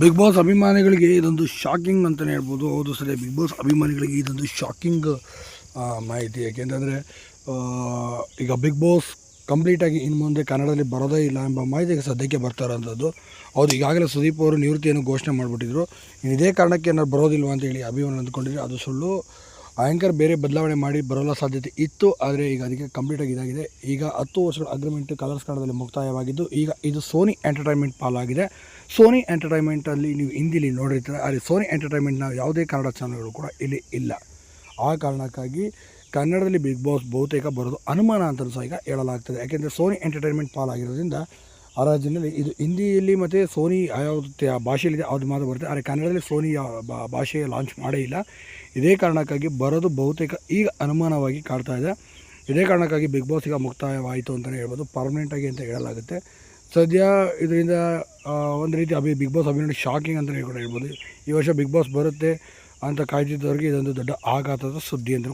Big boss ಅಭಿಮಾನಿಗಳಿಗೆ ಇದೊಂದು shocking ಅಂತಲೇ ಹೇಳ್ಬೋದು. ಹೌದು ಸರಿ ಬಿಗ್ ಬಾಸ್ ಅಭಿಮಾನಿಗಳಿಗೆ ಇದೊಂದು ಶಾಕಿಂಗ್ ಮಾಹಿತಿ. ಯಾಕೆಂತಂದರೆ ಈಗ ಬಿಗ್ ಬಾಸ್ ಕಂಪ್ಲೀಟಾಗಿ ಇನ್ನು ಮುಂದೆ ಕನ್ನಡದಲ್ಲಿ ಬರೋದೇ ಇಲ್ಲ ಎಂಬ ಮಾಹಿತಿಗೆ ಸದ್ಯಕ್ಕೆ ಬರ್ತಾ ಇರೋಂಥದ್ದು ಹೌದು, ಈಗಾಗಲೇ ಸುದೀಪ್ ಅವರು ನಿವೃತ್ತಿಯನ್ನು ಘೋಷಣೆ ಮಾಡಿಬಿಟ್ಟಿದ್ರು. ಇನ್ನು ಇದೇ ಕಾರಣಕ್ಕೆ ಏನಾದ್ರು ಬರೋದಿಲ್ವ ಅಂತ ಹೇಳಿ ಅಭಿಮಾನ ಅಂದ್ಕೊಂಡಿದ್ರೆ. ಅದು ಸುಳ್ಳು. ಆ್ಯಂಕರ್ ಬೇರೆ ಬದಲಾವಣೆ ಮಾಡಿ ಬರೋಲ್ಲ ಸಾಧ್ಯತೆ ಇತ್ತು, ಆದರೆ ಈಗ ಅದಕ್ಕೆ ಕಂಪ್ಲೀಟಾಗಿ ಇದಾಗಿದೆ. ಈಗ ಹತ್ತು ವರ್ಷಗಳ ಅಗ್ರಿಮೆಂಟ್ ಕಲರ್ಸ್ ಕನ್ನಡದಲ್ಲಿ ಮುಕ್ತಾಯವಾಗಿದ್ದು, ಈಗ ಇದು ಸೋನಿ ಎಂಟರ್ಟೈನ್ಮೆಂಟ್ ಪಾಲಾಗಿದೆ. ಸೋನಿ ಎಂಟರ್ಟೈನ್ಮೆಂಟಲ್ಲಿ ನೀವು ಹಿಂದಿಲಿ ನೋಡಿರ್ತೀರ, ಅಲ್ಲಿ ಸೋನಿ ಎಂಟರ್ಟೈನ್ಮೆಂಟ್ನ ಯಾವುದೇ ಕನ್ನಡ ಚಾನಲ್ಗಳು ಕೂಡ ಇಲ್ಲಿ ಇಲ್ಲ. ಆ ಕಾರಣಕ್ಕಾಗಿ ಕನ್ನಡದಲ್ಲಿ ಬಿಗ್ ಬಾಸ್ ಬಹುತೇಕ ಬರೋದು ಅನುಮಾನ ಅಂತ ಸಹ ಈಗ ಹೇಳಲಾಗ್ತದೆ. ಯಾಕೆಂದರೆ ಸೋನಿ ಎಂಟರ್ಟೈನ್ಮೆಂಟ್ ಪಾಲಾಗಿರೋದ್ರಿಂದ ಆ ರಾಜ್ಯದಲ್ಲಿ ಇದು ಹಿಂದಿಯಲ್ಲಿ ಮತ್ತು ಸೋನಿ ಯಾವ ಭಾಷೆಯಲ್ಲಿದೆ ಅದು ಮಾತ್ರ ಬರುತ್ತೆ. ಆದರೆ ಕನ್ನಡದಲ್ಲಿ ಸೋನಿ ಭಾಷೆ ಲಾಂಚ್ ಮಾಡೇ ಇಲ್ಲ. ಇದೇ ಕಾರಣಕ್ಕಾಗಿ ಬರೋದು ಬಹುತೇಕ ಈಗ ಅನುಮಾನವಾಗಿ ಕಾಡ್ತಾ ಇದೆ. ಇದೇ ಕಾರಣಕ್ಕಾಗಿ ಬಿಗ್ ಬಾಸ್ ಈಗ ಮುಕ್ತಾಯವಾಯಿತು ಅಂತಲೇ ಹೇಳ್ಬೋದು. ಪರ್ಮನೆಂಟಾಗಿ ಅಂತ ಹೇಳಲಾಗುತ್ತೆ. ಸದ್ಯ ಇದರಿಂದ ಒಂದು ರೀತಿ ಅಭಿ ಬಿಗ್ ಬಾಸ್ ಅಭಿನಯ ಶಾಕಿಂಗ್ ಅಂತಲೇ ಕೂಡ ಹೇಳ್ಬೋದು ಈ ವರ್ಷ ಬಿಗ್ ಬಾಸ್ ಬರುತ್ತೆ ಅಂತ ಕಾಯ್ತಿದ್ದವ್ರಿಗೆ ಇದೊಂದು ದೊಡ್ಡ ಆಘಾತದ ಸುದ್ದಿ ಅಂತ